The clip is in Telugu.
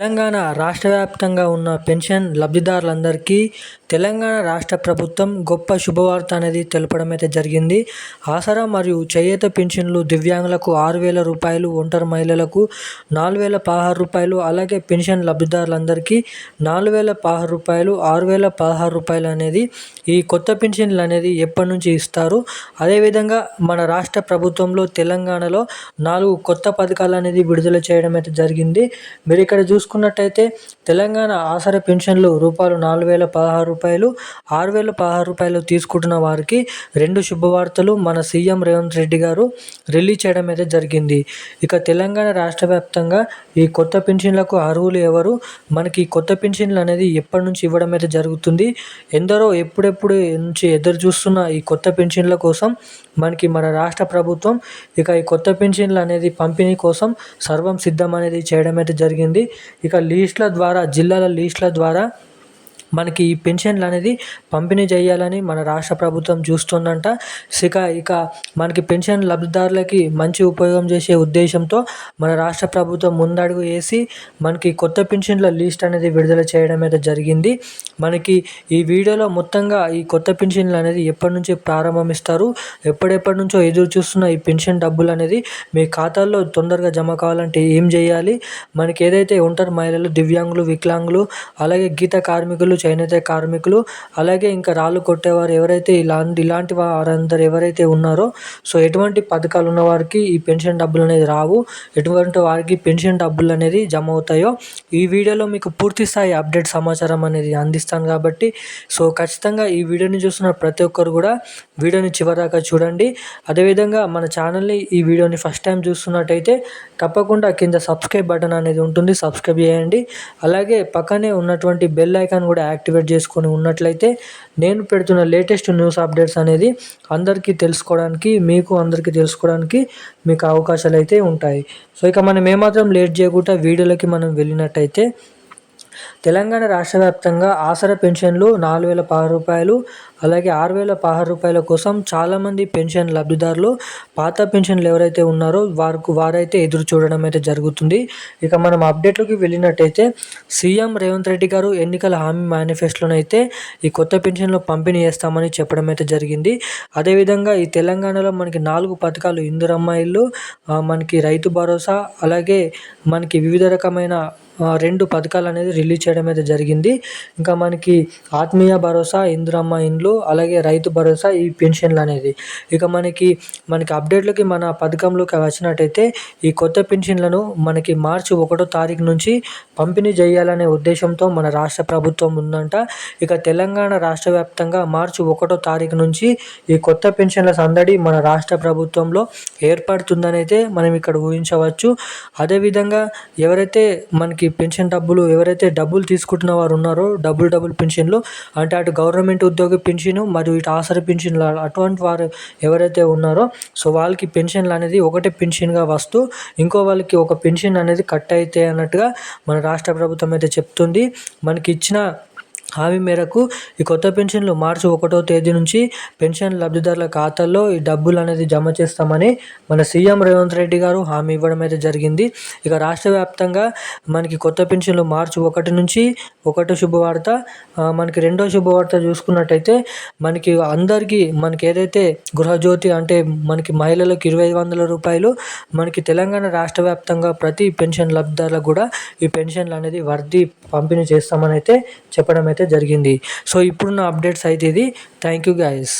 తెలంగాణ రాష్ట్ర వ్యాప్తంగా ఉన్న పెన్షన్ లబ్ధిదారులందరికీ తెలంగాణ రాష్ట్ర ప్రభుత్వం గొప్ప శుభవార్త అనేది తెలపడం అయితే జరిగింది. ఆసరా మరియు చేయూత పెన్షన్లు దివ్యాంగులకు ఆరు వేల రూపాయలు ఒంటరి మహిళలకు నాలుగు వేల పదహారు రూపాయలు అలాగే పెన్షన్ లబ్ధిదారులందరికీ నాలుగు వేల పదహారు రూపాయలు ఆరు వేల పదహారు రూపాయలు అనేది ఈ కొత్త పెన్షన్లు అనేది ఎప్పటి నుంచి ఇస్తారు? అదేవిధంగా మన రాష్ట్ర ప్రభుత్వంలో తెలంగాణలో నాలుగు కొత్త పథకాలు అనేది విడుదల చేయడం అయితే జరిగింది. మీరు ఇక్కడ చూసుకున్నట్టయితే తెలంగాణ ఆసర పెన్షన్లు రూపాయలు నాలుగు వేల పదహారు రూపాయలు ఆరు వేల పదహారు రూపాయలు తీసుకుంటున్న వారికి రెండు శుభవార్తలు మన సీఎం రేవంత్ రెడ్డి గారు రిలీజ్ చేయడం అయితే జరిగింది. ఇక తెలంగాణ రాష్ట్ర వ్యాప్తంగా ఈ కొత్త పెన్షన్లకు అర్హులు ఎవరు? మనకి కొత్త పెన్షన్లు అనేది ఎప్పటి నుంచి ఇవ్వడం అయితే జరుగుతుంది? ఎందరో ఎప్పుడెప్పుడు నుంచి ఎదురు చూస్తున్న ఈ కొత్త పెన్షన్ల కోసం మనకి మన రాష్ట్ర ప్రభుత్వం ఇక ఈ కొత్త పెన్షన్లు అనేది పంపిణీ కోసం సర్వం సిద్ధం అనేది చేయడం అయితే జరిగింది. ఇక లీస్ట్ల ద్వారా జిల్లాల లీస్ట్ల ద్వారా మనకి ఈ పెన్షన్లు అనేది పంపిణీ చేయాలని మన రాష్ట్ర ప్రభుత్వం చూస్తుందంట. ఇక ఇక మనకి పెన్షన్ లబ్ధిదారులకి మంచి ఉపయోగం చేసే ఉద్దేశంతో మన రాష్ట్ర ప్రభుత్వం ముందడుగు వేసి మనకి కొత్త పెన్షన్ల లిస్ట్ అనేది విడుదల చేయడం అయితే జరిగింది. మనకి ఈ వీడియోలో మొత్తంగా ఈ కొత్త పెన్షన్లు అనేది ఎప్పటి నుంచి ప్రారంభమిస్తారు ఎప్పుడెప్పటి నుంచో ఎదురు చూస్తున్న ఈ పెన్షన్ డబ్బులు అనేది మీ ఖాతాల్లో తొందరగా జమ కావాలంటే ఏం చేయాలి? మనకి ఏదైతే ఒంటరి మహిళలు దివ్యాంగులు వికలాంగులు అలాగే గీత కార్మికులు చేనేత కార్మికులు. అలాగే ఇంకా రాళ్ళు కొట్టేవారు ఎవరైతే ఇలాంటి ఇలాంటి వారందరూ ఎవరైతే ఉన్నారో సో ఎటువంటి పథకాలు ఉన్న వారికి ఈ పెన్షన్ డబ్బులు అనేది రావు. ఎటువంటి వారికి పెన్షన్ డబ్బులు అనేది జమ అవుతాయో ఈ వీడియోలో మీకు పూర్తి స్థాయి అప్డేట్ సమాచారం అనేది అందిస్తాను కాబట్టి సో ఖచ్చితంగా ఈ వీడియోని చూస్తున్న ప్రతి ఒక్కరు కూడా వీడియోని చివరిదాకా చూడండి. అదేవిధంగా మన ఛానల్ని ఈ వీడియోని ఫస్ట్ టైం చూస్తున్నట్టయితే తప్పకుండా కింద సబ్స్క్రైబ్ బటన్ అనేది ఉంటుంది సబ్స్క్రైబ్ చేయండి. అలాగే పక్కనే ఉన్నటువంటి బెల్ ఐకాన్ కూడా యాక్టివేట్ చేసుకొని ఉన్నట్లయితే నేను పెడుతున్న లేటెస్ట్ న్యూస్ అప్డేట్స్ అనేది అందరికీ తెలుసుకోవడానికి మీకు అందరికీ తెలుసుకోవడానికి మీకు అవకాశాలు అయితే ఉంటాయి. సో ఇక మనం ఏమాత్రం లేట్ చేయకుండా వీడియోలోకి మనం వెళ్ళినట్టయితే తెలంగాణ రాష్ట్ర వ్యాప్తంగా ఆసరా పెన్షన్లు నాలుగు వేల పదహారు రూపాయలు అలాగే ఆరు వేల పదహారు రూపాయల కోసం చాలామంది పెన్షన్ లబ్ధిదారులు పాత పెన్షన్లు ఎవరైతే ఉన్నారో వారికి వారైతే ఎదురు చూడడం అయితే జరుగుతుంది. ఇక మనం అప్డేట్లోకి వెళ్ళినట్టయితే సీఎం రేవంత్ రెడ్డి గారు ఎన్నికల హామీ మేనిఫెస్టోనైతే ఈ కొత్త పెన్షన్లు పంపిణీ చేస్తామని చెప్పడం అయితే జరిగింది. అదేవిధంగా ఈ తెలంగాణలో మనకి నాలుగు పథకాలు ఇందిరమ్మ ఇల్లు మనకి రైతు భరోసా అలాగే మనకి వివిధ రకమైన రెండు పథకాలు అనేది రిలీజ్ చేయడం అయితే జరిగింది. ఇంకా మనకి ఆత్మీయ భరోసా ఇందిరమ్మ ఇండ్లు అలాగే రైతు భరోసా ఈ పెన్షన్లు అనేది. ఇక మనకి మనకి అప్డేట్లకి మన పథకంలోకి వచ్చినట్టయితే ఈ కొత్త పెన్షన్లను మనకి మార్చి ఒకటో తారీఖు నుంచి పంపిణీ చేయాలనే ఉద్దేశంతో మన రాష్ట్ర ప్రభుత్వం ఉందంట. ఇక తెలంగాణ రాష్ట్ర వ్యాప్తంగా మార్చి ఒకటో తారీఖు నుంచి ఈ కొత్త పెన్షన్ల సందడి మన రాష్ట్ర ప్రభుత్వంలో ఏర్పడుతుందని అయితే మనం ఇక్కడ ఊహించవచ్చు. అదేవిధంగా ఎవరైతే మనకి పెన్షన్ డబ్బులు ఎవరైతే డబ్బులు తీసుకుంటున్న వారు ఉన్నారో డబుల్ డబుల్ పెన్షన్లు అంటే అటు గవర్నమెంట్ ఉద్యోగి పెన్షన్ మరియు ఇటు ఆసరి పెన్షన్లు అటువంటి వారు ఎవరైతే ఉన్నారో సో వాళ్ళకి పెన్షన్లు అనేది ఒకటే పెన్షన్గా వస్తూ ఇంకో వాళ్ళకి ఒక పెన్షన్ అనేది కట్ అయితే అన్నట్టుగా మన రాష్ట్ర ప్రభుత్వం అయితే చెప్తుంది. మనకి ఇచ్చిన హామీ మేరకు ఈ కొత్త పెన్షన్లు మార్చి ఒకటో తేదీ నుంచి పెన్షన్ లబ్ధిదారుల ఖాతాల్లో ఈ డబ్బులు అనేది జమ చేస్తామని మన సీఎం రేవంత్ రెడ్డి గారు హామీ ఇవ్వడం అయితే జరిగింది. ఇక రాష్ట్ర వ్యాప్తంగా మనకి కొత్త పెన్షన్లు మార్చి ఒకటి నుంచి ఒకటో శుభవార్త మనకి రెండో శుభవార్త చూసుకున్నట్టయితే మనకి అందరికీ మనకి ఏదైతే గృహజ్యోతి అంటే మనకి మహిళలకు ఇరవై ఐదు వందల రూపాయలు మనకి తెలంగాణ రాష్ట్ర వ్యాప్తంగా ప్రతి పెన్షన్ లబ్ధిదారులకు కూడా ఈ పెన్షన్లు అనేది వర్ది పంపిణీ చేస్తామని అయితే చెప్పడం అయితే అయితే జరిగింది. సో ఇప్పుడున్న అప్డేట్స్ అయితే ఇది. Thank you guys